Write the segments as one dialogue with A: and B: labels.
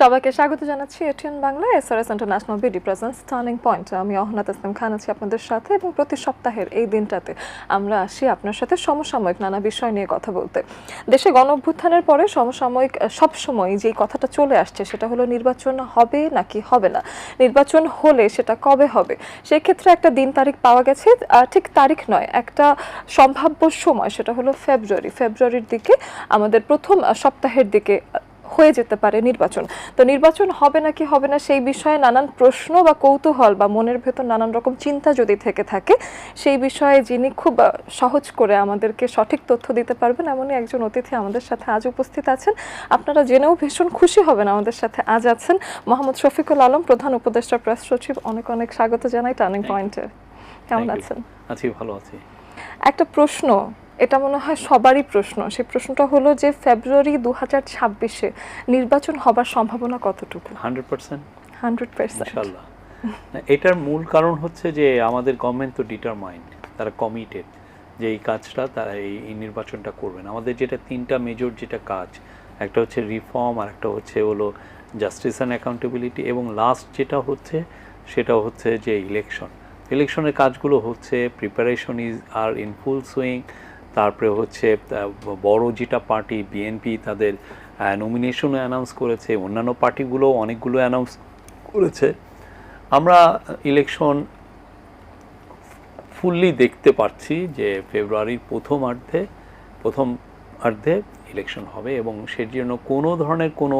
A: সবাইকে স্বাগত জানাচ্ছি ATN Bangla SRS International BD presence turning point. আমি অহনাত ইসলাম খান আছি আপনাদের সাথে এবং প্রতি সপ্তাহের এই দিনটাতে আমরা আসি আপনার সাথে সমসাময়িক নানা বিষয় নিয়ে কথা বলতে। দেশে গণ অভ্যুত্থানের পরে সমসাময়িক সবসময় যেই কথাটা চলে আসছে সেটা হলো নির্বাচন হবে নাকি হবে না? নির্বাচন হলে সেটা কবে হবে? সেক্ষেত্রে একটা দিন তারিখ পাওয়া গেছে ঠিক তারিখ নয়, একটা সম্ভাব্য সময় সেটা হলো ফেব্রুয়ারি। ফেব্রুয়ারির দিকে আমাদের প্রথম সপ্তাহের দিকে হয়ে যেতে পারে নির্বাচন। তো নির্বাচন হবে নাকি হবে না সেই বিষয়ে নানান প্রশ্ন বা কৌতূহল বা মনের ভেতর নানান রকম চিন্তা যদি থেকে থাকে সেই বিষয়ে যিনি খুব সহজ করে আমাদেরকে সঠিক তথ্য দিতে পারবেন এমনই একজন অতিথি আমাদের সাথে আজ উপস্থিত আছেন। আপনারা জেনেও ভীষণ খুশি হবেন আমাদের সাথে আজ আছেন মোহাম্মদ শফিকুল আলম প্রধান উপদেষ্টা প্রেস সচিব। অনেক অনেক স্বাগত জানাই টার্নিং পয়েন্টে। কেমন আছেন?
B: আছি ভালো আছি।
A: একটা প্রশ্ন এটা মনে হয় সবারই প্রশ্ন। সেই প্রশ্নটা হলো যে ফেব্রুয়ারি দু হাজার ছাব্বিশে নির্বাচন হবার সম্ভাবনা কতটুকু?
B: Hundred percent.
A: Hundred percent.
B: এটার মূল কারণ হচ্ছে যে আমাদের গভর্নমেন্ট তো ডিটারমাইন্ড তারা কমিটেড যে এই কাজটা তারা এই এই নির্বাচনটা করবেন। আমাদের যেটা তিনটা মেজর যেটা কাজ একটা হচ্ছে রিফর্ম আর একটা হচ্ছে হলো জাস্টিস অ্যান্ড অ্যাকাউন্টেবিলিটি এবং লাস্ট যেটা হচ্ছে সেটা হচ্ছে যে ইলেকশন ইলেকশনের কাজগুলো হচ্ছে preparation is are in full swing তারপরে হচ্ছে বড় যেটা পার্টি বিএনপি তাদের নমিনেশনও অ্যানাউন্স করেছে, অন্যান্য পার্টিগুলো অনেকগুলো অ্যানাউন্স করেছে। আমরা ইলেকশন ফুললি দেখতে পাচ্ছি যে ফেব্রুয়ারির প্রথম অর্ধে প্রথম অর্ধে ইলেকশন হবে এবং সের জন্য কোনো ধরনের কোনো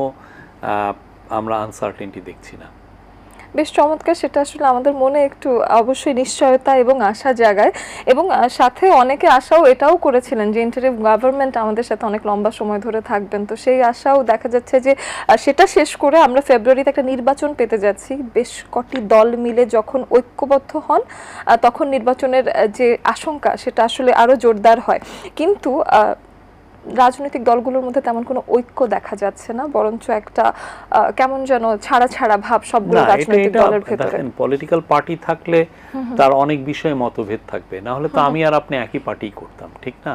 B: আমরা আনসার্টেনটি দেখছি না।
A: বেশ চমৎকার, সেটা আসলে আমাদের মনে একটু অবশ্যই নিশ্চয়তা এবং আশা জাগায়। এবং সাথে অনেকে আশাও এটাও করেছিলেন যে ইন্টারিম গভর্নমেন্ট আমাদের সাথে অনেক লম্বা সময় ধরে থাকবেন। তো সেই আশাও দেখা যাচ্ছে যে সেটা শেষ করে আমরা ফেব্রুয়ারিতে একটা নির্বাচন পেতে যাচ্ছি। বেশ কটি দল মিলে যখন ঐক্যবদ্ধ হন তখন নির্বাচনের যে আশঙ্কা সেটা আসলে আরও জোরদার হয়। কিন্তু রাজনৈতিক দলগুলোর মধ্যে তেমন কোনো ঐক্য দেখা যাচ্ছে না বরঞ্চ একটা কেমন যেন ছাড়া ছাড়া ভাব সবগুলো রাজনৈতিক দলের ভেতরে।
B: পলিটিক্যাল পার্টি থাকলে তার অনেক বিষয়ে মতভেদ থাকবে না হলে তো আমি আর আপনি একই পার্টি করতাম ঠিক না?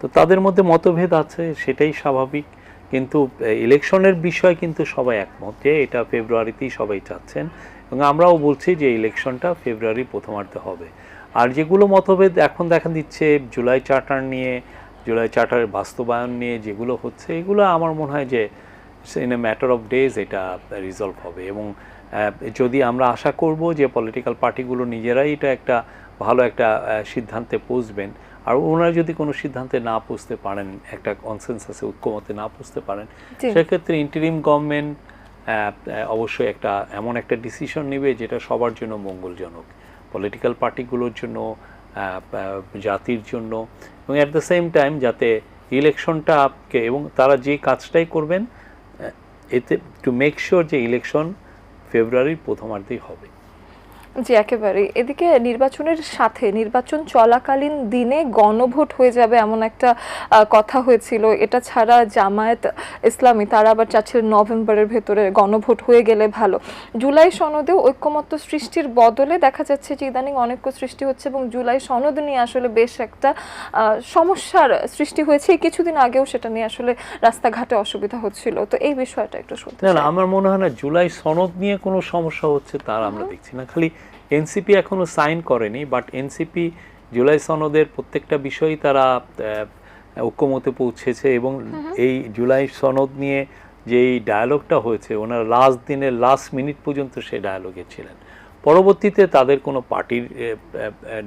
B: তো তাদের মধ্যে মতভেদ আছে সেটাই স্বাভাবিক কিন্তু ইলেকশনের বিষয় কিন্তু সবাই একমত যে এটা ফেব্রুয়ারিতেই সবাই চাচ্ছেন এবং আমরাও বলছি যে ইলেকশনটা ফেব্রুয়ারি প্রথমার্ধে হবে। আর যেগুলো মতভেদ এখন দেখা দিচ্ছে জুলাই চার্টার নিয়ে জুলাই চার্টারের বাস্তবায়ন নিয়ে যেগুলো হচ্ছে এগুলো আমার মনে হয় যে in a matter of days এটা রিজলভ হবে। এবং যদি আমরা আশা করব যে পলিটিক্যাল পার্টিগুলো নিজেরাই এটা একটা ভালো একটা সিদ্ধান্তে পৌঁছবেন আর ওনারা যদি কোনো সিদ্ধান্তে না পৌঁছতে পারেন একটা কনসেনসাসে ঐক্যমতে না পৌঁছতে পারেন সেক্ষেত্রে ইন্টারিম গভর্নমেন্ট অবশ্যই একটা এমন একটা ডিসিশন নেবে যেটা সবার জন্য মঙ্গলজনক। পলিটিক্যাল পার্টিগুলোর জন্য জাতির জন্য এবং অ্যাট দ্য সেম টাইম যাতে ইলেকশনটা আপকে এবং তারা যে কাজটাই করবেন, এতে টু মেক শিওর যে ইলেকশন ফেব্রুয়ারির প্রথমার্ধেই হবে।
A: জি একেবারে। এদিকে নির্বাচনের সাথে নির্বাচন চলাকালীন দিনে গণভোট হয়ে যাবে এমন একটা কথা হয়েছিল। এটা ছাড়া জামায়াত ইসলামী তারা আবার চাচ্ছিলেন নভেম্বরের ভেতরে গণভোট হয়ে গেলে ভালো। জুলাই সনদেও ঐক্যমত্য সৃষ্টির বদলে দেখা যাচ্ছে যে ইদানিং অনেক সৃষ্টি হচ্ছে এবং জুলাই সনদ নিয়ে আসলে বেশ একটা সমস্যার সৃষ্টি হয়েছে। এই কিছুদিন আগেও সেটা নিয়ে আসলে রাস্তাঘাটে অসুবিধা হচ্ছিল। তো এই বিষয়টা একটু শুনতে
B: না না আমার মনে হয় না জুলাই সনদ নিয়ে কোনো সমস্যা হচ্ছে তার আমরা দেখছি না। খালি এনসিপি এখনও সাইন করেনি বাট এনসিপি জুলাই সনদের প্রত্যেকটা বিষয়ই তারা ঐক্যমতে পৌঁছেছে এবং এই জুলাই সনদ নিয়ে যেই ডায়ালগটা হয়েছে ওনারা লাস্ট দিনের লাস্ট মিনিট পর্যন্ত সেই ডায়ালগে ছিলেন। পরবর্তীতে তাদের কোনো পার্টির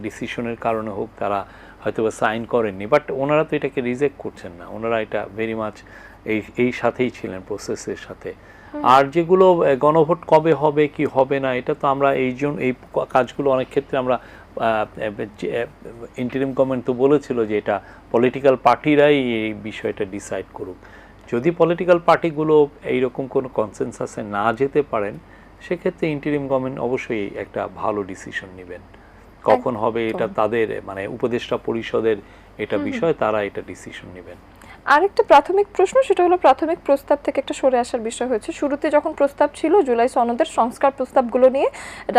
B: ডিসিশনের কারণে হোক তারা হয়তো বা সাইন করেননি বাট ওনারা তো এটাকে রিজেক্ট করছেন না। ওনারা এটা ভেরি মাচ এই এই সাথেই ছিলেন প্রসেসের সাথে। আর যেগুলো গণভোট কবে হবে কি হবে না এটা তো আমরা এই জন্য এই কাজগুলো অনেক ক্ষেত্রে আমরা ইন্টারিম গভর্নমেন্ট তো বলেছিল যে এটা পলিটিক্যাল পার্টিরাই এই বিষয়টা ডিসাইড করুক। যদি পলিটিক্যাল পার্টিগুলো এইরকম কোনো কনসেনসাসে না যেতে পারেন সেক্ষেত্রে ইন্টারিম গভর্নমেন্ট অবশ্যই একটা ভালো ডিসিশন নেবেন। কখন হবে এটা তাদের মানে উপদেষ্টা পরিষদের এটা বিষয় তারা এটা ডিসিশন নেবেন।
A: আরেকটা প্রাথমিক প্রশ্ন, সেটা হলো প্রাথমিক প্রস্তাব থেকে একটা সরে আসার বিষয় হয়েছে। শুরুতে যখন প্রস্তাব ছিল, জুলাই সনদের সংস্কার প্রস্তাবগুলো নিয়ে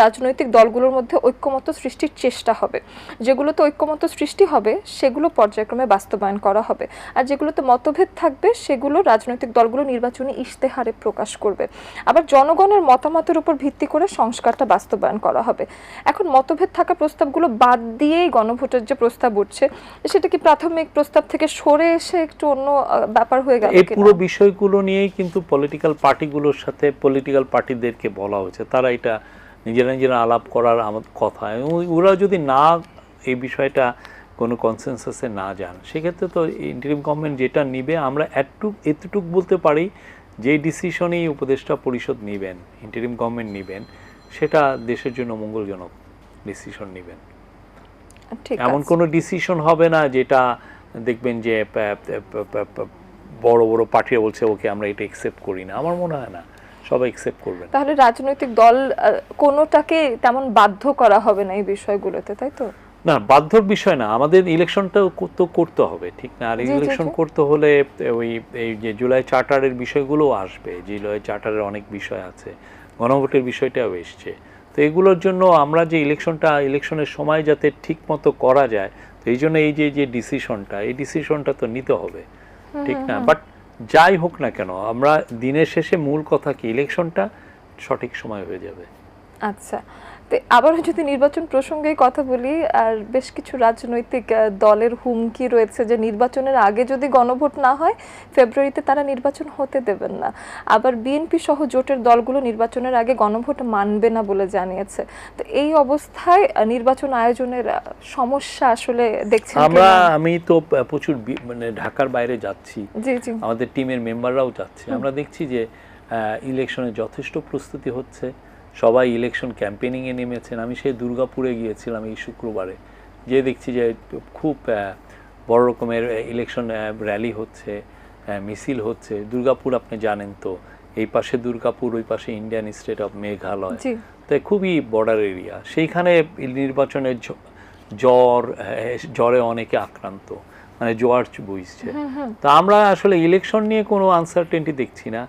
A: রাজনৈতিক দলগুলোর মধ্যে ঐক্যমত্য সৃষ্টির চেষ্টা হবে। যেগুলোতে ঐক্যমত্য সৃষ্টি হবে, সেগুলো পর্যায়ক্রমে বাস্তবায়ন করা হবে। আর যেগুলোতে মতভেদ থাকবে, সেগুলো রাজনৈতিক দলগুলো নির্বাচনী ইশতেহারে প্রকাশ করবে। আবার জনগণের মতামতের উপর ভিত্তি করে সংস্কারটা বাস্তবায়ন করা হবে। এখন মতভেদ থাকা প্রস্তাবগুলো বাদ দিয়েই গণভোটের যে প্রস্তাব উঠছে, সেটা কি প্রাথমিক প্রস্তাব থেকে সরে এসে একটু অন্য ব্যাপার হয়ে গেল
B: এই পুরো বিষয়গুলো নিয়েই কিন্তু পলিটিক্যাল পার্টিগুলোর সাথে পলিটিক্যাল পার্টিদেরকে বলা হয়েছে। তারা এটা নিজেরা নিজেরা আলাপ করার আমাদের কথা। ওরা যদি না এই বিষয়টা কোনো কনসেনসাসে না যান সেক্ষেত্রে তো ইন্টারিম গভর্নমেন্ট যেটা নিবে আমরা এতটুক এতটুক বলতে পারি যে ডিসিশনেই উপদেষ্টা পরিষদ নেবেন ইন্টারিম গভর্নমেন্ট নেবেন সেটা দেশের জন্য মঙ্গলজনক ডিসিশন নেবেন।
A: ঠিক
B: এমন। কোনো ডিসিশন হবে না যেটা দেখবেন যে বড় বড় পার্টিরা বলছে ওকে আমরা এটা একসেপ্ট করি না। আমার মনে হয় না। সবাই একসেপ্ট করবে।
A: তাহলে রাজনৈতিক দল কোনোটাকে তেমন বাধ্য করা হবে না এই বিষয়গুলোতে তাই তো?
B: না বাধ্যর বিষয় না। আমাদের ইলেকশনটা তো করতে হবে ঠিক না? আর ইলেকশন করতে হলে ওই এই যে জুলাই চার্টারের বিষয়গুলো আসবে। জুলাই চার্টারের অনেক বিষয় আছে। গণভোটের বিষয়টাও এসছে। তো এগুলোর জন্য আমরা যে ইলেকশনটা ইলেকশনের সময় যাতে ঠিক মতো করা যায় এই জন্য এই যে যে ডিসিশনটা এই ডিসিশনটা তো নিতে হবে ঠিক না? বাট যাই হোক না কেন আমরা দিনের শেষে মূল কথা কি? ইলেকশনটা সঠিক সময় হয়ে যাবে।
A: আচ্ছা। আবারও যদি নির্বাচন প্রসঙ্গে কথা বলি আর বেশ কিছু রাজনৈতিক দলের হুমকি রয়েছে যে নির্বাচনের আগে যদি গণভোট না হয় ফেব্রুয়ারিতে তারা নির্বাচন হতে দেবেন না। আবার বিএনপি সহ জোটের দলগুলো নির্বাচনের আগে গণভোট মানবে না বলে জানিয়েছে। তো এই অবস্থায় নির্বাচন আয়োজনের সমস্যা আসলে দেখছি
B: আমরা আমি তো প্রচুর মানে ঢাকার বাইরে যাচ্ছি।
A: জি জি।
B: আমাদের টিমের মেম্বাররাও যাচ্ছে। আমরা দেখছি যে ইলেকশনে যথেষ্ট প্রস্তুতি হচ্ছে। সবাই ইলেকশন ক্যাম্পেনিংয়ে নেমেছেন। আমি সেই দুর্গাপুরে গিয়েছিলাম এই শুক্রবারে। যে দেখছি যে খুব বড় রকমের ইলেকশন র্যালি হচ্ছে মিছিল হচ্ছে। দুর্গাপুর আপনি জানেন তো এই পাশে দুর্গাপুর ওই পাশে ইন্ডিয়ান স্টেট অফ মেঘালয় তাই খুবই বর্ডার এরিয়া সেইখানে নির্বাচনের জ্বর জ্বরে অনেকে আক্রান্ত। মানে জোয়ার বইছে। তা আমরা আসলে ইলেকশন নিয়ে কোনো আনসার্টেনটি দেখছি না।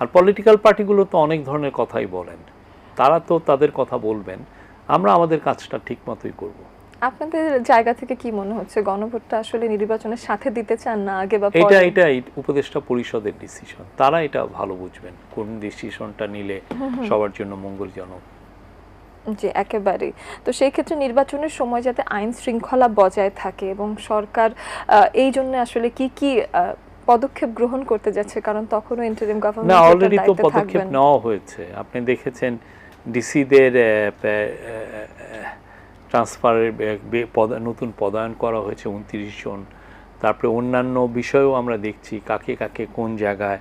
B: আর পলিটিক্যাল পার্টিগুলো তো অনেক ধরনের কথাই বলেন। তারা তো তাদের কথা বলবেন। আমরা আমাদের কাজটা ঠিক মতোই করব।
A: আপনাদের জায়গা থেকে কি মনে হচ্ছে? গণভোটটা আসলে নির্বাচনের সাথে দিতে চান না আগে বা
B: এটা
A: পরে?
B: এটা উপদেষ্টা পরিষদের ডিসিশন তারা এটা ভালো বুঝবেন কোন ডিসিশনটা নিলে সবার জন্য মঙ্গলজনক।
A: জি একেবারেই। তো সেই ক্ষেত্রে নির্বাচনের সময় যাতে আইন শৃঙ্খলা বজায় থাকে এবং সরকার এই জন্য আসলে কি কি পদক্ষেপ গ্রহণ করতে যাচ্ছে? কারণ তখনও ইন্টারিম
B: না
A: গভর্নমেন্ট
B: অলরেডি তো পদক্ষেপ নেওয়া হয়েছে। আপনি দেখেছেন ডিসিদের ট্রান্সফারের নতুন পদায়ন করা হয়েছে উনত্রিশ জন। তারপরে অন্যান্য বিষয়েও আমরা দেখছি কাকে কাকে কোন জায়গায়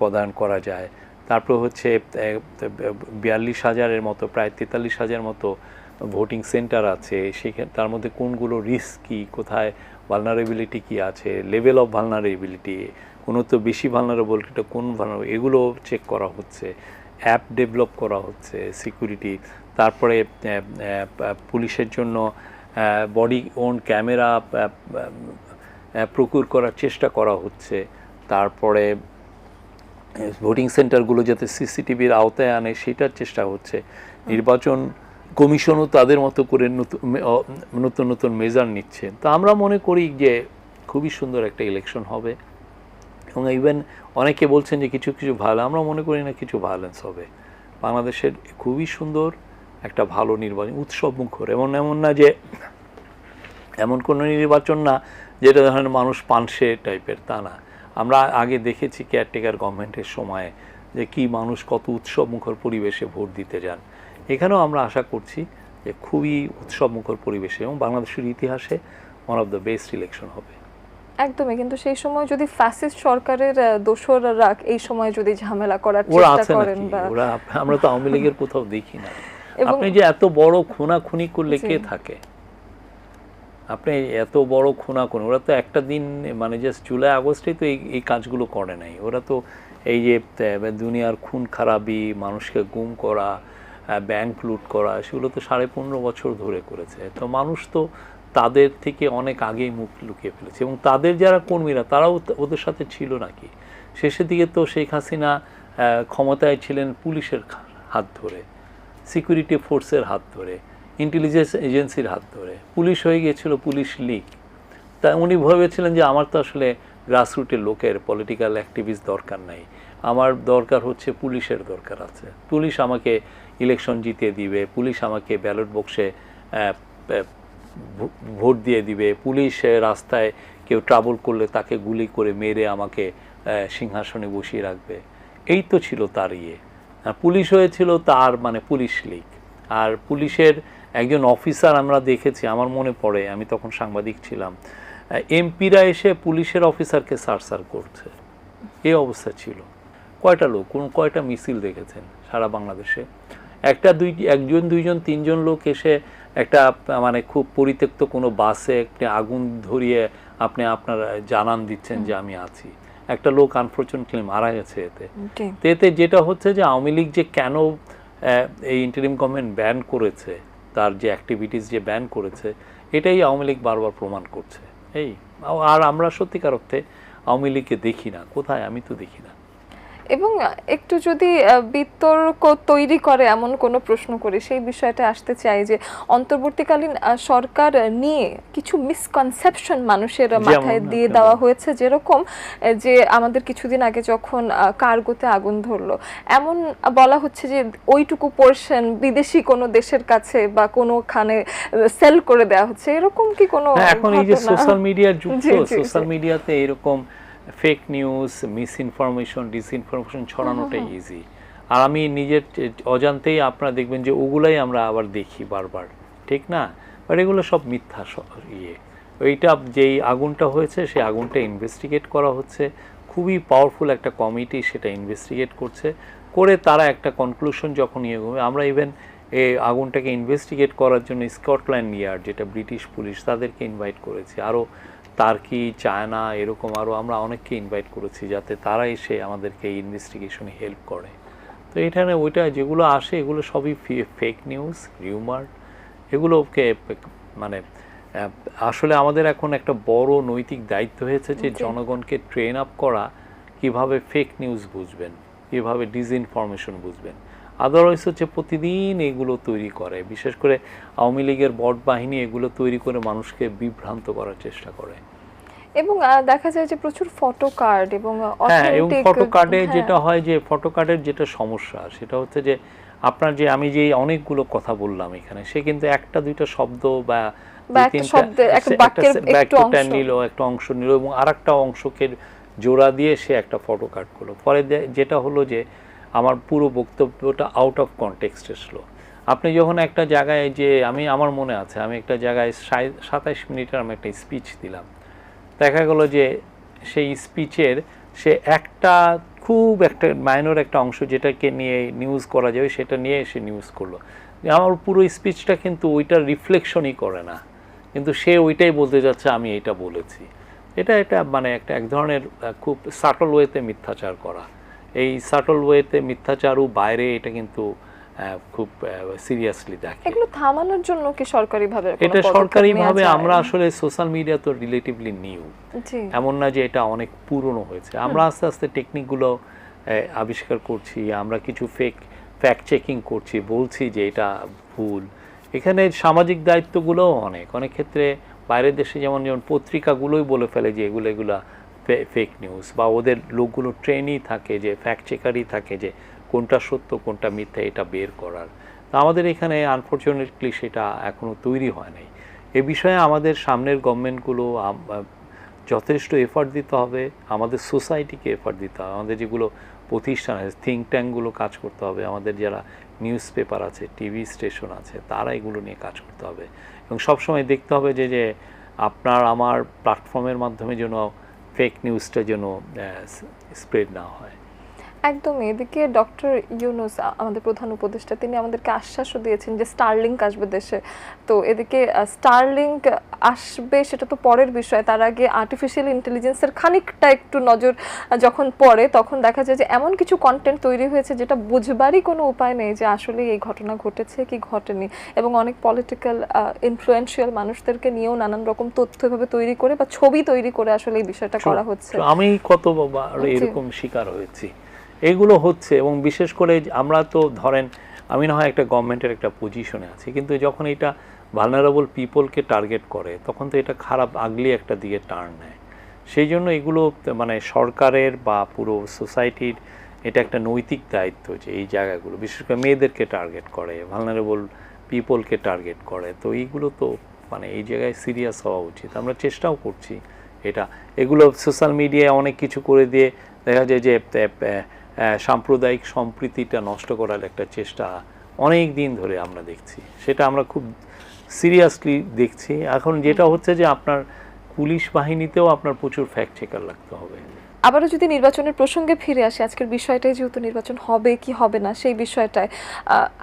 B: পদায়ন করা যায়। তারপরে হচ্ছে বিয়াল্লিশ হাজারের মতো, প্রায় তেতাল্লিশ হাজার মতো ভোটিং সেন্টার আছে। সেখানে, তার মধ্যে কোনগুলো রিস্ক কী, কোথায় ভালনারেবিলিটি কি আছে লেভেল অফ ভালনারেবিলিটি কোনো তো বেশি ভালনারেবলিটিটা কোন ভালনারেবল এগুলো চেক করা হচ্ছে। অ্যাপ ডেভেলপ করা হচ্ছে সিকিউরিটি। তারপরে পুলিশের জন্য বডি ওন ক্যামেরা প্রকুর করার চেষ্টা করা হচ্ছে। তারপরে ভোটিং সেন্টারগুলো যাতে সিসিটিভির আওতায় আনে সেটার চেষ্টা হচ্ছে। নির্বাচন কমিশনও তাদের মতো করে নতুন নতুন নতুন মেজার নিচ্ছে। তো আমরা মনে করি যে খুবই সুন্দর একটা ইলেকশন হবে। এবং ইভেন অনেকে বলছেন যে কিছু কিছু ভালো, আমরা মনে করি না কিছু ভায়োলেন্স হবে। বাংলাদেশের খুবই সুন্দর একটা ভালো নির্বাচন, উৎসব মুখর। এমন এমন না যে এমন কোনো নির্বাচন না যেটা ধরেন মানুষ পানসে টাইপের তা না। আমরা আগে দেখেছি কেয়ারটেকার গভর্নমেন্টের সময়ে যে কি মানুষ কত উৎসব মুখর পরিবেশে ভোট দিতে যান। এখানেও আমরা আশা করছি যে খুবই উৎসব মুখর পরিবেশে এবং বাংলাদেশের ইতিহাসে one of the best election হবে।
A: একদমই কিন্তু সেই সময় যদি ফ্যাসিস্ট সরকারের আহ, দোসররা এই সময় যদি ঝামেলা করার চেষ্টা করেন বা
B: ওরা আমরা তো আওয়ামী লীগের কোথাও দেখি না। আপনি যে এত বড় খুনাখুনি করলে
A: জি।
B: কে থাকে? আপনি এত বড় খুনাখুনি ওরা তো একটা দিন মানে জাস্ট জুলাই আগস্টেই তো এই এই কাজগুলো করে নাই। ওরা তো এই যে দুনিয়ার খুন খারাপি মানুষকে গুম করা ব্যাংক লুট করা সেগুলো তো সাড়ে পনেরো বছর ধরে করেছে। তো মানুষ তো তাদের থেকে অনেক আগেই মুখ লুকিয়ে ফেলেছে। এবং তাদের যারা কর্মীরা, তারাও ওদের সাথে ছিল নাকি? শেষের দিকে তো শেখ হাসিনা ক্ষমতায় ছিলেন পুলিশের হাত ধরে সিকিউরিটি ফোর্সের হাত ধরে ইন্টেলিজেন্স এজেন্সির হাত ধরে। পুলিশ হয়ে গিয়েছিল পুলিশ লীগ তা উনি ভেবেছিলেন যে আমার তো আসলে গ্রাসরুটের লোকের পলিটিক্যাল অ্যাক্টিভিস্ট দরকার নাই। আমার দরকার হচ্ছে পুলিশের দরকার আছে। পুলিশ আমাকে ইলেকশন জিতিয়ে দিবে, পুলিশ আমাকে ব্যালট বক্সে ভোট দিয়ে দিবে, পুলিশ রাস্তায় কেউ ট্রাবল করলে তাকে গুলি করে মেরে আমাকে সিংহাসনে বসিয়ে রাখবে। এই তো ছিল তার ইয়ে। পুলিশ হয়েছিল তার মানে পুলিশ লীগ। আর পুলিশের একজন অফিসার আমরা দেখেছি, আমার মনে পড়ে, আমি তখন সাংবাদিক ছিলাম এমপিরা এসে পুলিশের অফিসারকে সারসার করছে। এই অবস্থা ছিল। কয়টা লোক, কোন কয়টা মিছিল দেখেছেন সারা বাংলাদেশে? একটা দুই একজন দুইজন তিনজন লোক এসে একটা মানে খুব পরিত্যক্ত কোনো বাসে একটা আগুন ধরিয়ে আপনি আপনার জানান দিচ্ছেন যে আমি আছি। একটা লোক আনফর্চুনেটলি মারা গেছে এতে। তো এতে যেটা হচ্ছে যে আওয়ামী লীগ যে কেন এই ইন্টারিম গভর্নমেন্ট ব্যান করেছে তার যে অ্যাক্টিভিটিস যে ব্যান করেছে এটাই আওয়ামী লীগ বারবার প্রমাণ করছে। এই আর আমরা সত্যিকার অর্থে আওয়ামী লীগকে দেখি না। কোথায়? আমি তো দেখি না।
A: এবং একটু যদি বিতর্ক তৈরি করে এমন কোনো প্রশ্ন করে সেই বিষয়টা আসতে চাই যে অন্তর্বর্তীকালীন সরকার নিয়ে কিছু মিসকনসেপশন মানুষের মাথায় দিয়ে দেওয়া হয়েছে যেরকম যে আমাদের কিছুদিন আগে যখন কার্গোতে আগুন ধরলো এমন বলা হচ্ছে যে ওইটুকু পোর্শন বিদেশি কোনো দেশের কাছে বা কোনোখানে সেল করে দেওয়া হচ্ছে। এরকম কি কোনো
B: এখন এই যে সোশ্যাল মিডিয়ার যুগ সোশ্যাল মিডিয়াতে এরকম fake news misinformation disinformation ছড়ানোটাই ইজি আর আমি নিজের অজান্তেই আপনারা দেখবেন যে ওগুলাই আমরা আবার দেখি বারবার ঠিক না? বাট এগুলো সব মিথ্যা ইয়ে। ওইটা যেই আগুনটা হয়েছে সেই আগুনটা ইনভেস্টিগেট করা হচ্ছে। খুবই পাওয়ারফুল একটা কমিটি সেটা ইনভেস্টিগেট করছে। করে তারা একটা কনক্লুশন যখন ইয়ে করবে আমরা ইভেন এই আগুনটাকে ইনভেস্টিগেট করার জন্য স্কটল্যান্ড ইয়ার্ড যেটা ব্রিটিশ পুলিশ তাদেরকে ইনভাইট করেছি। আরও তার্কি চায়না এরকম আরও আমরা অনেককে ইনভাইট করেছি যাতে তারা এসে আমাদেরকে এই ইনভেস্টিগেশনে হেল্প করে। তো এখানে ওইটা যেগুলো আসে এগুলো সবই ফেক নিউজ রিউমার এগুলোকে মানে আসলে আমাদের এখন একটা বড় নৈতিক দায়িত্ব হয়েছে যে জনগণকে ট্রেন আপ করা কীভাবে ফেক নিউজ বুঝবেন কীভাবে ডিসইনফরমেশন বুঝবেন। আদারওয়াইজ হচ্ছে প্রতিদিন এগুলো তৈরি করে। বিশেষ করে আওয়ামী লীগের বট বাহিনী এগুলো তৈরি করে মানুষকে বিভ্রান্ত করার চেষ্টা করে।
A: এবং দেখা যায় যে প্রচুর ফটো কার্ড এবং
B: হ্যাঁ এবং ফটো কার্ডে
A: হ্যাঁ,
B: যেটা হয় যে ফটো কার্ডের যেটা সমস্যা সেটা হচ্ছে যে আপনার যে আমি যে অনেকগুলো কথা বললাম এখানে সে কিন্তু একটা দুইটা শব্দ বা
A: একটা একটা একটু।
B: নিল একটা অংশ নিল এবং আরেকটা অংশকে জোড়া দিয়ে সে একটা ফটো কার্ড করল। পরে যেটা হলো যে আমার পুরো বক্তব্যটা আউট অফ কনটেক্সট এসলো আপনি যখন একটা জায়গায় যে আমি, আমার মনে আছে, আমি একটা জায়গায় সাতাইশ মিনিটের আমি একটা স্পিচ দিলাম। দেখা গেল যে সেই স্পিচের সে একটা, খুব একটা মাইনর একটা অংশ যেটাকে নিয়ে নিউজ করা যাবে সেটা নিয়ে সে নিউজ করল। আমার পুরো স্পিচটা কিন্তু ওইটার রিফ্লেকশনই করে না। কিন্তু সে ওইটাই বলতে যাচ্ছে, আমি এটা বলেছি। এটা এটা মানে একটা এক ধরনের খুব সাটল ওয়েতে মিথ্যাচার করা। এই সাটল ওয়েতে মিথ্যাচারও বাইরে এটা কিন্তু খুব সিরিয়াসলি দেখে।
A: এগুলো থামানোর জন্য কি সরকারি ভাবে
B: এটা সরকারিভাবে আমরা আসলে সোশ্যাল মিডিয়া তো রিলেটিভলি নিউ এমন না যে এটা অনেক পুরনো হয়েছে। আমরা আস্তে আস্তে টেকনিকগুলো আবিষ্কার করছি আমরা কিছু ফেক ফ্যাক্ট চেকিং করছি বলছি যে এটা ভুল। এখানে সামাজিক দায়িত্বগুলোও অনেক। অনেক ক্ষেত্রে বাইরের দেশে যেমন যেমন পত্রিকাগুলোই বলে ফেলে যে এগুলো এগুলা ফেক নিউজ বা ওদের লোকগুলো ট্রেনই থাকে যে ফ্যাক্ট চেকারই থাকে যে, কোনটা সত্য, কোনটা মিথ্যা এটা বের করার। তা আমাদের এখানে আনফর্চুনেটলি সেটা এখনও তৈরি হয় নাই। এ বিষয়ে আমাদের সামনের গভর্নমেন্টগুলো যথেষ্ট এফার্ট দিতে হবে। আমাদের সোসাইটিকে এফার্ট দিতে হবে। আমাদের যেগুলো প্রতিষ্ঠান আছে থিঙ্ক ট্যাঙ্কগুলো কাজ করতে হবে। আমাদের যারা নিউজ পেপার আছে টিভি স্টেশন আছে, তারা এগুলো নিয়ে কাজ করতে হবে। এবং সবসময় দেখতে হবে যে যে আপনার, আমার প্ল্যাটফর্মের মাধ্যমে যেন ফেক নিউজটা যেন স্প্রেড না হয়।
A: একদমই এদিকে ডক্টর ইউনুস আমাদের প্রধান উপদেষ্টা তিনি আমাদেরকে আশ্বাসও দিয়েছেন যে স্টারলিংক আসবে দেশে। তো এদিকে স্টারলিংক আসবে সেটা তো পরের বিষয়। তার আগে আর্টিফিশিয়াল ইন্টেলিজেন্সের খানিকটা একটু নজর যখন পড়ে তখন দেখা যায় যে এমন কিছু কন্টেন্ট তৈরি হয়েছে যেটা বুঝবারই কোনো উপায় নেই যে আসলে এই ঘটনা ঘটেছে কি ঘটেনি। এবং অনেক পলিটিক্যাল ইনফ্লুয়েন্সিয়াল মানুষদেরকে নিয়েও নানান রকম তথ্য এভাবে তৈরি করে বা ছবি তৈরি করে আসলে এই বিষয়টা করা হচ্ছে।
B: আমি কত
A: বাবা
B: এরকম শিকার হয়েছি। এগুলো হচ্ছে এবং বিশেষ করে আমরা তো ধরেন, আমি না হয় একটা গভর্নমেন্টের একটা পজিশনে আছি, কিন্তু যখন এটা ভালনারেবল পিপলকে টার্গেট করে, তখন তো এটা খারাপ আগলি একটা দিকে টার্ন নেয়। সেই জন্য এগুলো মানে সরকারের বা পুরো সোসাইটির এটা একটা নৈতিক দায়িত্ব যে এই জায়গাগুলো, বিশেষ করে মেয়েদেরকে টার্গেট করে ভালনারেবল পিপলকে টার্গেট করে। তো এইগুলো তো মানে এই জায়গায় সিরিয়াস হওয়া উচিত। আমরা চেষ্টাও করছি এটা। এগুলো সোশ্যাল মিডিয়ায় অনেক কিছু করে দিয়ে দেখা যায় যে সাম্প্রদায়িক সম্প্রীতিটা নষ্ট করার একটা চেষ্টা অনেক দিন ধরে আমরা দেখছি। সেটা আমরা খুব সিরিয়াসলি দেখছি। এখন যেটা হচ্ছে যে আপনার পুলিশ বাহিনীতেও আপনার প্রচুর ফ্যাক্ট চেকার লাগতে হবে।
A: আবারও যদি নির্বাচনের প্রসঙ্গে ফিরে আসি, আজকের বিষয়টাই যেহেতু নির্বাচন হবে কি হবে না, সেই বিষয়টায়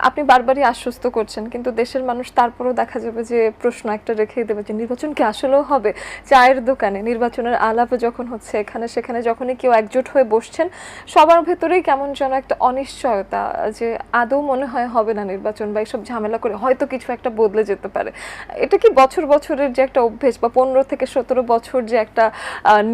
A: আপনি বারবারই আশ্বস্ত করছেন, কিন্তু দেশের মানুষ তারপরেও দেখা যাবে যে প্রশ্ন একটা রেখেই দেবে যে নির্বাচন কি আসলেও হবে? চায়ের দোকানে নির্বাচনের আলাপ যখন হচ্ছে, এখানে সেখানে যখনই কেউ একজোট হয়ে বসছেন, সবার ভেতরেই কেমন যেন একটা অনিশ্চয়তা যে আদৌ মনে হয় হবে না নির্বাচন বা এইসব ঝামেলা করে হয়তো কিছু একটা বদলে যেতে পারে। এটা কি বছর বছরের যে একটা অভ্যেস বা পনেরো থেকে সতেরো বছর যে একটা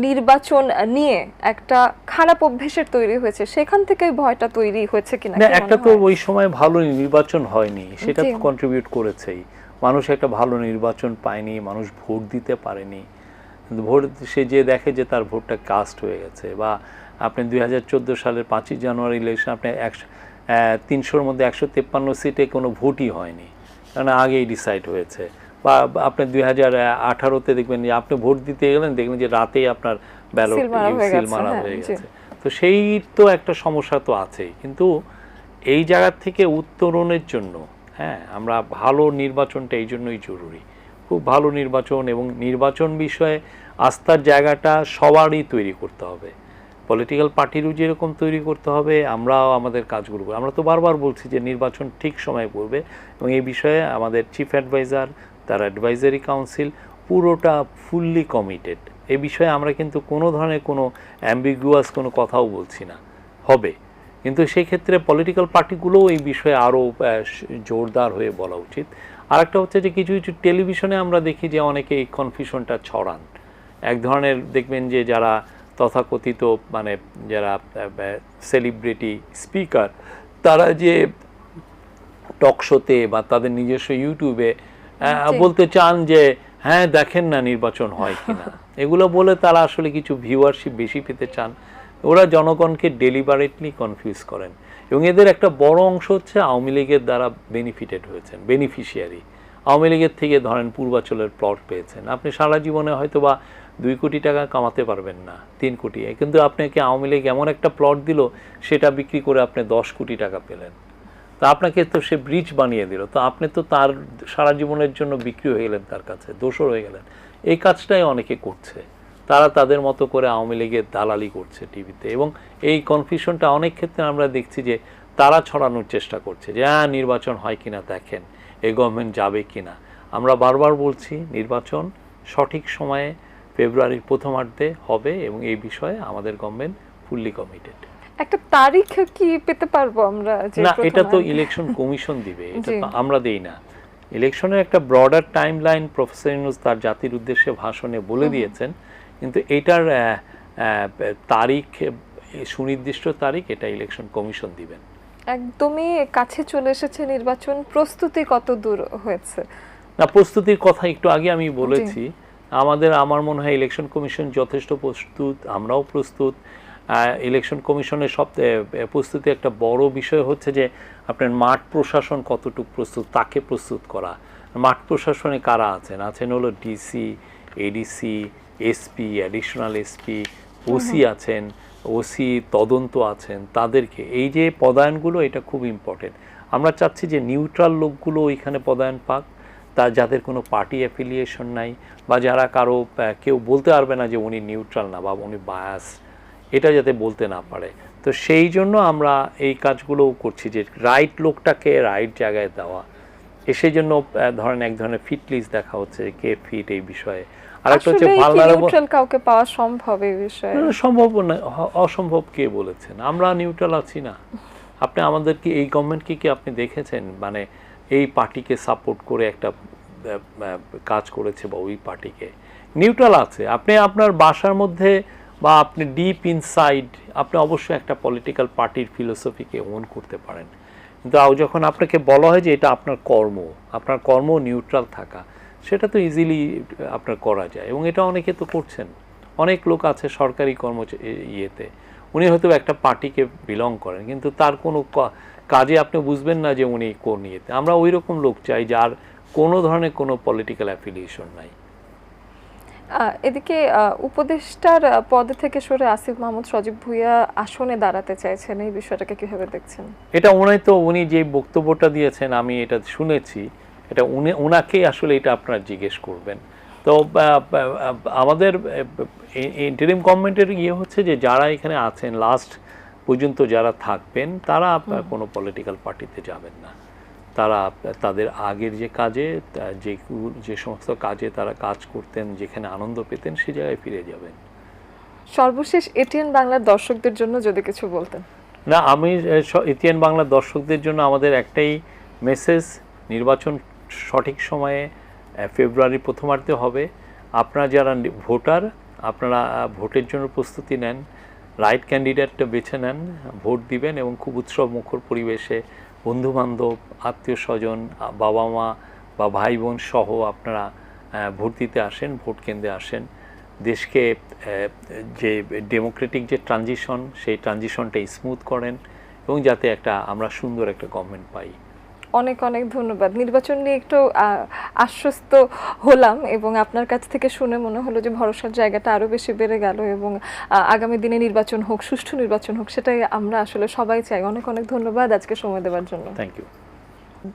A: নির্বাচন নিয়ে একটা খারাপ অভ্যেসের তৈরি হয়েছে সেখান থেকেই ভয়টা তৈরি হয়েছে কিনা
B: না একটা তো ওই সময় ভালো নির্বাচন হয়নি সেটা তো কন্ট্রিবিউট করেছেই। মানুষ একটা ভালো নির্বাচন পায়নি মানুষ ভোট দিতে পারেনি। ভোট সে যে দেখে যে তার ভোটটা কাস্ট হয়ে গেছে বা আপনি দুই হাজার চোদ্দ সালের পাঁচই জানুয়ারি ইলেকশন আপনি একশো তিনশোর মধ্যে একশো তেপ্পান্ন সিটে কোনো ভোটই হয়নি। কারণ আগেই ডিসাইড হয়েছে। বা বা আপনি দুই হাজার আঠারোতে দেখবেন যে আপনি ভোট দিতে গেলেন দেখবেন যে রাতেই আপনার ব্যালট
A: সিল মারা হয়ে গেছে,
B: তো সেই তো একটা সমস্যা তো আছেই। কিন্তু এই জায়গা থেকে উত্তরণের জন্য হ্যাঁ আমরা ভালো নির্বাচনটা এই জন্যই জরুরি। খুব ভালো নির্বাচন এবং নির্বাচন বিষয়ে আস্থার জায়গাটা সবারই তৈরি করতে হবে। পলিটিক্যাল পার্টিরও যেরকম তৈরি করতে হবে আমরাও আমাদের কাজগুলো করব। আমরা তো বারবার বলছি যে নির্বাচন ঠিক সময়ে করবে এবং এই বিষয়ে আমাদের চিফ অ্যাডভাইজার তার অ্যাডভাইজারি কাউন্সিল পুরোটা ফুললি কমিটেড এই বিষয়ে আমরা কিন্তু কোনো ধরনের কোনো অ্যাম্বিগুয়াস কোনো কথাও বলছি না। হবে। কিন্তু সেই ক্ষেত্রে পলিটিক্যাল পার্টিগুলোও এই বিষয়ে আরও জোরদার হয়ে বলা উচিত। আর একটা হচ্ছে যে কিছু কিছু টেলিভিশনে আমরা দেখি যে অনেকে এই কনফিউশনটা ছড়ান। এক ধরনের দেখবেন যে যারা তথাকথিত মানে যারা সেলিব্রিটি স্পিকার তারা যে টক শোতে বা তাদের নিজস্ব ইউটিউবে বলতে চান যে হ্যাঁ দেখেন না নির্বাচন হয় কিনা। এগুলো বলে তারা আসলে কিছু ভিউয়ারশিপ বেশি পেতে চান। ওরা জনগণকে ডেলিবারেটলি কনফিউজ করেন। এবং এদের একটা বড় অংশ হচ্ছে আওয়ামী লীগের দ্বারা বেনিফিটেড হয়েছেন বেনিফিশিয়ারি আওয়ামী লীগের থেকে ধরেন পূর্বাচলের প্লট পেয়েছেন। আপনি সারা জীবনে হয়তো বা দুই কোটি টাকা কামাতে পারবেন না, তিন কোটি। কিন্তু আপনাকে আওয়ামী লীগ এমন একটা প্লট দিল, সেটা বিক্রি করে আপনি দশ কোটি টাকা পেলেন। তা আপনাকে তো সে ব্রিজ বানিয়ে দিল। তো আপনি তো তার সারা জীবনের জন্য বিক্রি হয়ে গেলেন তার কাছে, দোষর হয়ে গেলেন। এই কাজটাই অনেকে করছে। তারা তাদের মতো করে আওয়ামী লীগের দালালি করছে টিভিতে এবং এই কনফিউশনটা অনেক ক্ষেত্রে আমরা দেখছি যে তারা ছড়ানোর চেষ্টা করছে যে হ্যাঁ নির্বাচন হয় কিনা দেখেন এই গভর্নমেন্ট যাবে কিনা? আমরা বারবার বলছি নির্বাচন সঠিক সময়ে ফেব্রুয়ারির প্রথমার্ধে হবে এবং এই বিষয়ে আমাদের গভর্নমেন্ট ফুললি কমিটেড
A: একটা তারিখ কি পেতে পারব আমরা
B: না এটা তো ইলেকশন কমিশন দিবে এটা তো আমরা দেই না। ইলেকশনের একটা broader timeline professor Yunus তার জাতির উদ্দেশ্যে ভাষণে বলে দিয়েছেন। কিন্তু এটার তারিখ সুনির্দিষ্ট তারিখ এটা ইলেকশন কমিশন দিবেন।
A: একদমই কাছে চলে এসেছে নির্বাচন প্রস্তুতি কত দূর হয়েছে?
B: না প্রস্তুতির কথা একটু আগে আমি বলেছি। আমাদের আমার মনে হয় ইলেকশন কমিশন যথেষ্ট প্রস্তুত আমরাও প্রস্তুত। ইলেকশন কমিশনের সব প্রস্তুতি একটা বড় বিষয় হচ্ছে যে আপনার মাঠ প্রশাসন কতটুকু প্রস্তুত তাকে প্রস্তুত করা। মাঠ প্রশাসনে কারা আছেন? আছেন হলো DC ADC SP additional SP OC আছেন ওসি তদন্ত আছেন তাদেরকে। এই যে পদায়নগুলো এটা খুব ইম্পর্টেন্ট আমরা চাচ্ছি যে নিউট্রাল লোকগুলো ওইখানে পদায়ন পাক তা যাদের কোনো পার্টি অ্যাফিলিয়েশন নাই বা যারা কারও কেউ বলতে পারবে না যে উনি নিউট্রাল না বা উনি বায়াস এটা যাতে বলতে না পারে। তো সেই জন্য আমরা এই কাজগুলোও করছি যে রাইট লোকটাকে রাইট জায়গায় দেওয়া। সেই জন্য ধরেন এক ধরনের ফিট লিস্ট দেখা হচ্ছে কে ফিট এই বিষয়ে। আর একটা হচ্ছে
A: নিউট্রাল কাউকে পাওয়া সম্ভব এই বিষয়ে?
B: সম্ভব না অসম্ভব কে বলেছেন? আমরা নিউট্রাল আছি না। আপনি আমাদের কি এই গভর্নমেন্টকে কি আপনি দেখেছেন? মানে এই পার্টিকে সাপোর্ট করে একটা কাজ করেছে বা ওই পার্টিকে। নিউট্রাল আছে। আপনি আপনার বাসার মধ্যে বা আপনি ডিপ ইনসাইড আপনি অবশ্যই একটা পলিটিক্যাল পার্টির ফিলোসফিকে ওন করতে পারেন। কিন্তু যখন আপনাকে বলা হয় যে এটা আপনার কর্ম আপনার কর্ম নিউট্রাল থাকা, সেটা তো ইজিলি আপনার করা যায় এবং এটা অনেকে তো করছেন। অনেক লোক আছে সরকারি কর্ম ইয়েতে, উনি হয়তো একটা পার্টিকে বিলং করেন, কিন্তু তার কোনো কাজে আপনি বুঝবেন না যে উনি কোন ইয়েতে। আমরা ওই রকম লোক চাই যার কোনো ধরনের কোনো পলিটিক্যাল অ্যাফিলিয়েশন নাই।
A: এদিকে উপদেষ্টার পদে থেকে সরে আসিফ মাহমুদ সজীব ভুইয়া আসনে দাঁড়াতে চাইছেন। এই বিষয়টাকে কীভাবে দেখছেন?
B: এটা উনি তো উনি যে বক্তব্যটা দিয়েছেন আমি এটা শুনেছি। এটা উনি ওনাকেই আসলে এটা আপনারা জিজ্ঞেস করবেন। তো আমাদের ইন্টারিম গভর্নমেন্টের ইয়ে হচ্ছে যে যারা এখানে আছেন লাস্ট পর্যন্ত যারা থাকবেন তারা আপনার কোনো পলিটিক্যাল পার্টিতে যাবেন না। তারা তাদের আগের যে কাজে যে যে সমস্ত কাজে তারা কাজ করতেন যেখানে আনন্দ পেতেন সেই জায়গায় ফিরে যাবেন।
A: সর্বশেষ এটিএন বাংলার দর্শকদের জন্য যদি কিছু বলতেন।
B: না আমি এটিএন বাংলার দর্শকদের জন্য আমাদের একটাই মেসেজ নির্বাচন সঠিক সময়ে ফেব্রুয়ারি প্রথমার্ধে হবে। আপনারা যারা ভোটার আপনারা ভোটের জন্য প্রস্তুতি নেন রাইট ক্যান্ডিডেটটা বেছে নেন ভোট দিবেন এবং খুব উৎসব মুখর পরিবেশে বন্ধু বান্ধব আত্মীয় স্বজন বাবা মা বা ভাই বোন সহ আপনারা ভোট দিতে আসেন, ভোট কেন্দ্রে আসেন। দেশকে যে ডেমোক্রেটিক যে ট্রানজিশন, সেই ট্রানজিশনটা স্মুথ করেন এবং যাতে একটা আমরা সুন্দর একটা গভর্নমেন্ট পাই।
A: অনেক অনেক ধন্যবাদ। নির্বাচন নিয়ে একটু আশ্বস্ত হলাম এবং আপনার কাছ থেকে শুনে মনে হলো যে ভরসার জায়গাটা আরও বেশি বেড়ে গেল এবং আগামী দিনে নির্বাচন হোক, সুষ্ঠু নির্বাচন হোক, সেটাই আমরা আসলে সবাই চাই। অনেক অনেক ধন্যবাদ আজকে সময় দেওয়ার জন্য।
B: থ্যাংক ইউ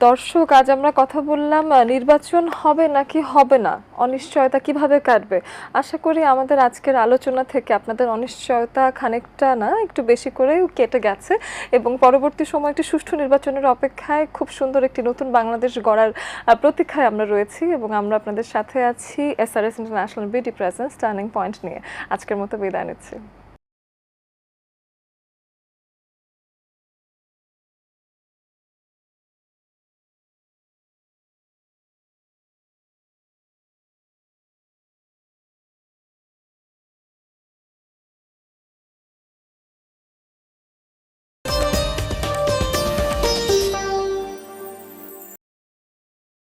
A: দর্শক, আজ আমরা কথা বললাম নির্বাচন হবে নাকি হবে না? অনিশ্চয়তা কীভাবে কাটবে? আশা করি আমাদের আজকের আলোচনা থেকে আপনাদের অনিশ্চয়তা খানিকটা না, একটু বেশি করে কেটে গেছে এবং পরবর্তী সময় একটি সুষ্ঠু নির্বাচনের অপেক্ষায় খুব সুন্দর একটি নতুন বাংলাদেশ গড়ার প্রতীক্ষায় আমরা রয়েছি এবং আমরা আপনাদের সাথে আছি SRS International BD presence turning point নিয়ে। আজকের মতো বিদায় নিচ্ছি।